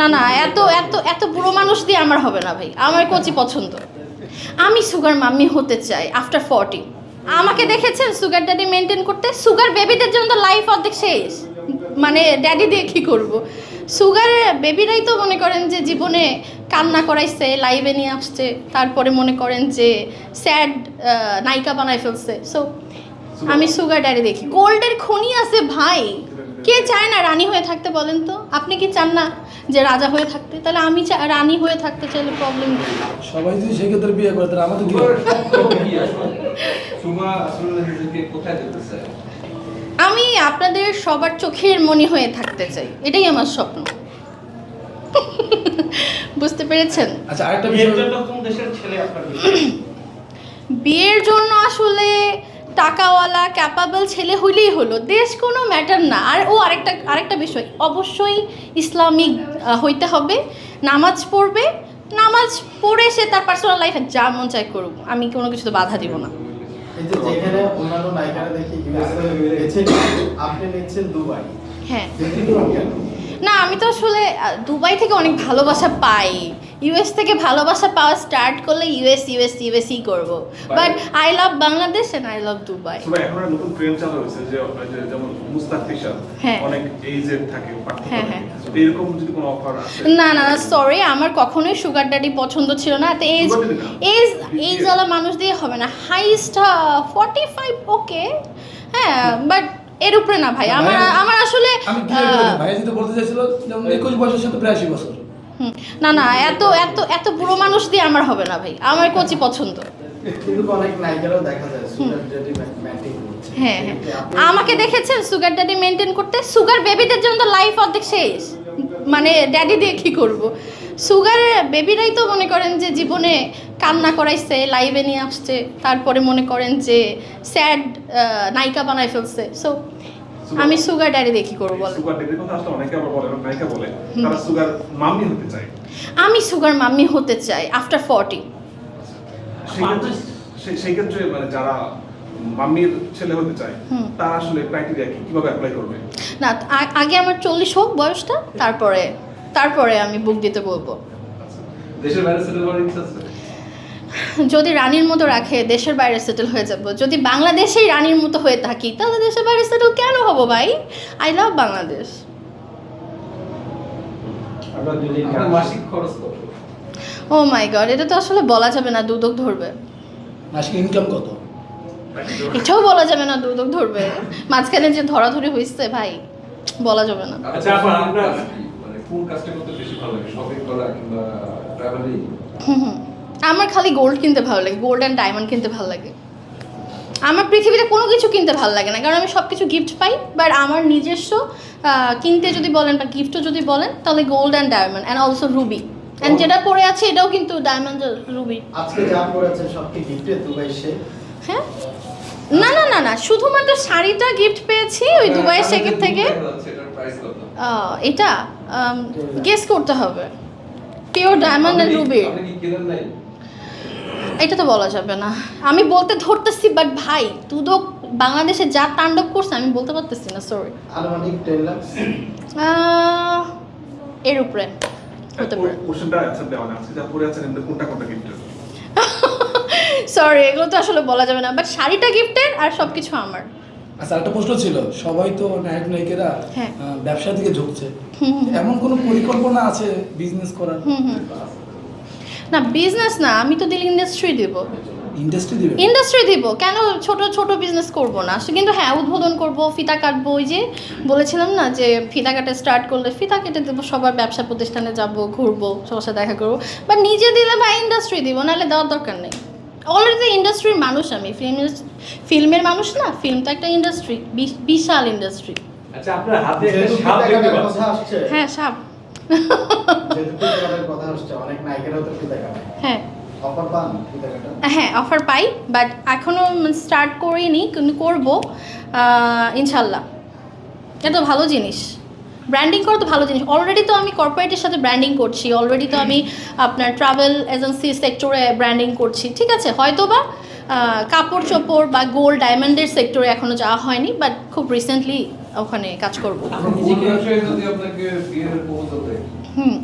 না না, এত এত এত বুড়ো মানুষ দিয়ে আমার হবে না ভাই। আমার কচি পছন্দ। আমি সুগার মাম্মি হতে চাই আফটার ফর্টি আমাকে দেখেছেন সুগার ড্যাডি মেনটেন করতে? সুগার বেবিদের জন্য তো লাইফ অর্ধেক শেষ। মানে ড্যাডি দিয়ে কী করব? সুগার বেবিরাই তো মনে করেন যে জীবনে কান্না করাইছে লাইভে নিয়ে আসছে, তারপরে মনে করেন যে স্যাড নায়িকা বানায় ফেলছে। সো আমি সুগার ড্যাডি দেখি। গোল্ডের খনি আছে ভাই। কে চায় না রানী হয়ে থাকতে বলেন তো? আপনি কি চান না? যে রাজা হয়ে থাকতে তাহলে আমি চা- রানী হয়ে থাকতে চাইলে প্রবলেম সবাই যদি সেক্ষেত্রে বিয়ে করে তাহলে আমাদের কি হবে? সুমা আসলে নিজেকে কোথায় যেতে চায়? আমি আপনাদের সবার চোখের মনি হয়ে থাকতে চাই এটাই আমার স্বপ্ন। বুঝতে পেরেছেন? আচ্ছা আরেকটা বিয়ের জন্য কোন দেশের ছেলে আপনার বিয়ের জন্য আসলে টাকাওয়ালা ক্যাপাবল ছেলে হইলেই হলো। দেশ কোনো ম্যাটার না। আর ও আরেকটা আরেকটা বিষয়। অবশ্যই ইসলামিক হইতে হবে। নামাজ পড়বে। নামাজ পড়ে সে তার পার্সোনাল লাইফে যা মন চাই করুক। আমি কোনো কিছুতে বাধা দিব না। যেখানে অন্যান্য নায়িকারা দেখি আপনি নিচ্ছেন দুবাই। হ্যাঁ। না আমি তো আসলে দুবাই থেকে অনেক ভালোবাসা পাই। ইউএস থেকে ভালোবাসা পাওয়া স্টার্ট করলে ইউএস ইউএস ইউএসই করব। But I love Bangladesh and I love Dubai সবাই এখন নতুন ট্রেন্ড চালু হয়েছে যে যেমন হ্যাঁ। অনেক এইজেড থাকে পার্থক্য হ্যাঁ, হ্যাঁ। এরকম যদি কোনো অফার আছে না না সরি আমার কখনোই সুগার ড্যাডি পছন্দ ছিল না। তো এজ এজ এইজওয়ালা মানুষ দিয়ে হবে না। হাইস্ট ফর্টি ফাইভ ওকে হ্যাঁ বাট এর উপরে না ভাই আমার আমার আসলে আমি। আহ, যেটা বলতে চাইছিল যেমন একুশ বছর সাথে বিরাশি বছর। হুম, না না এত এত এত বুড়ো মানুষ দিয়ে আমার হবে না ভাই আমার কচি পছন্দ। কিন্তু অনেক নায়িকারাও দেখা যায় সুগার ড্যাডি ম্যাটিং করছে। হ্যাঁ হ্যাঁ। আমাকে দেখেছেন সুগার ড্যাডি মেনটেন করতে? সুগার বেবিদের জন্য তো লাইফ অর্ধেক শেষ। মানে ড্যাডি দিয়ে কী করব? সুগার বেবিরাই তো মনে করেন যে জীবনে কান্না করাইছে লাইভে নিয়ে আসছে তারপরে মনে করেন যে স্যাড নায়িকা বানায় ফেলছে। সো আমি সুগার ড্যাডি দেখি করব বলেন? সুগার ডেডির কথা আসলে অনেকে আবার বলে এবং নায়িকা বলে তারা সুগার মাম্মি হতে চায়। আমি সুগার মাম্মি হতে চাই আফটার ফর্টি সেই ক্ষেত্রে সেই- সেই ক্ষেত্রে মানে যারা মাম্মির ছেলে হতে চায় তারা আসলে ক্রাইটেরিয়া কি? কীভাবে অ্যাপ্লাই করবে? না আগে আমার চল্লিশ হোক বয়সটা তারপরে তারপরে আমি বুক দিতে বলব। দেশের বাইরে সেটেল করার ইচ্ছা আছে? যদি রানীর মতো রাখে দেশের বাইরে সেটেল হয়ে যাব। যদি বাংলাদেশেই রানীর মতো হয়ে থাকি তাহলে দেশের বাইরে সেটেল কেন হব ভাই? I love Bangladesh. আপনার যদি আপনার মাসিক খরচ কত? ও মাই গড এটা তো আসলে বলা যাবে না দুদক ধরবে। মাসিক ইনকাম কত? এটাও বলা যাবে না দুদক ধরবে। মাঝখানে যে ধরাধরি হয়েছে ভাই বলা যাবে না। আচ্ছা আপনার কোন কাজটা করতে বেশি ভালো লাগে? শপিং করা কিংবা ট্রাভেলিং হুম হুম। আমার খালি গোল্ড কিনতে ভালো লাগে গোল্ড অ্যান্ড ডায়মন্ড কিনতে ভালো লাগে। আমার পৃথিবীতে কোনো কিছু কিনতে ভালো লাগে না কারণ আমি সব কিছু গিফট পাই বাট আমার নিজস্ব কিনতে যদি বলেন বা গিফটও যদি বলেন তাহলে gold and diamond and also ruby and যেটা পরে আছে এটাও কিন্তু ডায়মন্ড রুবি আজকে যা করেছেন সব কি গিফটে দুবাই সে? হ্যাঁ? না না না না। শুধুমাত্র শাড়িটা গিফট পেয়েছি ওই দুবাইয়ের শেখের থেকে। এটা গেস করতে হবে। পিওর ডায়মন্ড অ্যান্ড রুবি এটা তো বলা যাবে না। আমি বলতে ধরতেছি বাট ভাই তুদক বাংলাদেশে যা তাণ্ডব করছে আমি বলতে পারতেছি না সরি আনুমানিক টেন লাখ এর উপরে হতে পারে। কোশ্চেনটা দেওয়া না আজকে যা পড়ে আছেন এমনি কোনটা কোনটা গিফটের সরি এগুলো তো আসলে বলা যাবে না বাট শাড়িটা গিফটের আর সব কিছু আমার। আচ্ছা একটা প্রশ্ন ছিল সবাই তো নায়ক নায়িকেরা হ্যাঁ। ব্যবসার দিকে ঝুঁকছে। এমন কোনো পরিকল্পনা আছে বিজনেস করার? না বিজনেস না আমি তো দিল ইন্ডাস্ট্রি দিব। ইন্ডাস্ট্রি দিবে? ইন্ডাস্ট্রি দিব কেন ছোট ছোট বিজনেস করব না? কিন্তু হ্যাঁ উদ্বোধন করব ফিতা কাটবো ওই যে বলেছিলাম না যে ফিতা কাটা স্টার্ট করলে ফিতা কেটে দেবো সবার ব্যবসা প্রতিষ্ঠানে যাব ঘুরবো সবার সাথে দেখা করব। বা নিজে দিলে ভাই ইন্ডাস্ট্রি দিব নাহলে দেওয়ার দরকার নেই। অলরেডি ইন্ডাস্ট্রির মানুষ আমি। ফিল্ম ফিল্মের মানুষ না ফিল্ম তো একটা ইন্ডাস্ট্রি বিশাল ইন্ডাস্ট্রি আচ্ছা আপনার হাতে সাপ দেখতে পাচ্ছি। হ্যাঁ সাপ। যেহেতু ফিতা কাটার কথা আসছে অনেক নায়িকারাও তো ফিতা হ্যাঁ। হ্যাঁ অফার পাই বাট এখনও স্টার্ট করিনি কিন্তু করব ইনশাল্লাহ। এটা তো ভালো জিনিস। ব্র্যান্ডিং করা তো ভালো জিনিস। অলরেডি তো আমি কর্পোরেটের সাথে ব্র্যান্ডিং করছি। অলরেডি তো আমি আপনার ট্রাভেল এজেন্সি সেক্টরে ব্র্যান্ডিং করছি। ঠিক আছে? হয়তো বা কাপড় চোপড় বা গোল্ড ডায়মন্ডের সেক্টরে এখনও যাওয়া হয়নি বাট খুব রিসেন্টলি ওখানে কাজ করব। হুম।